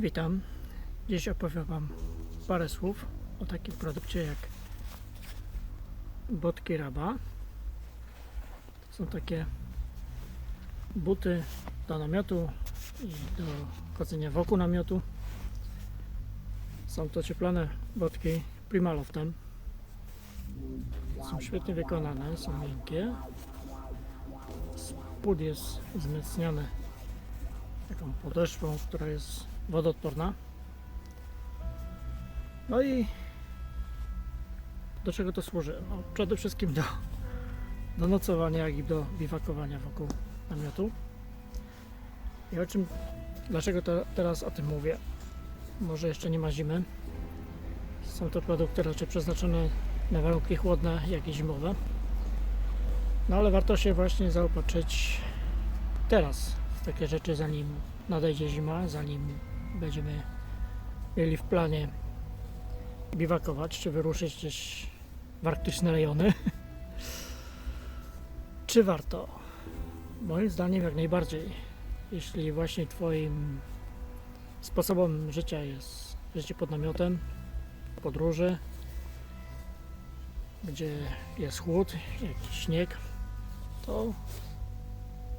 Witam. Dziś opowiem Wam parę słów o takim produkcie jak Botki Raba. To są takie buty do namiotu i do chodzenia wokół namiotu. Są to cieplane botki Primaloftem. Są świetnie wykonane, są miękkie. Spód jest wzmacniany taką podeszwą, która jest wodoodporna. No i do czego to służy? No, przede wszystkim do, do nocowania, jak i do biwakowania wokół namiotu. I o czym, dlaczego to, teraz o tym mówię? Może jeszcze nie ma zimy. Są to produkty raczej przeznaczone na warunki chłodne, jak i zimowe. No ale warto się właśnie zaopatrzyć teraz w takie rzeczy, zanim nadejdzie zima, zanim będziemy mieli w planie biwakować, czy wyruszyć gdzieś w arktyczne rejony. czy warto? Moim zdaniem jak najbardziej. Jeśli właśnie Twoim sposobem życia jest życie pod namiotem, podróży, gdzie jest chłód, jakiś śnieg, to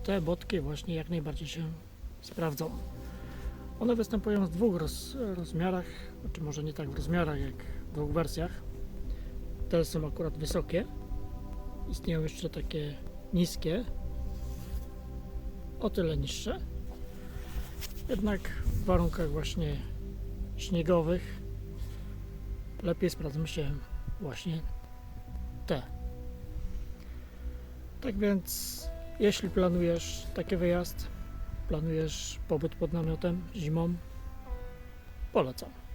te botki właśnie jak najbardziej się sprawdzą. One występują w dwóch roz, rozmiarach, czy może nie tak w rozmiarach, jak w dwóch wersjach. Te są akurat wysokie. Istnieją jeszcze takie niskie, o tyle niższe. Jednak w warunkach właśnie śniegowych lepiej sprawdzą się właśnie te. Tak więc, jeśli planujesz taki wyjazd, planujesz pobyt pod namiotem zimą, polecam.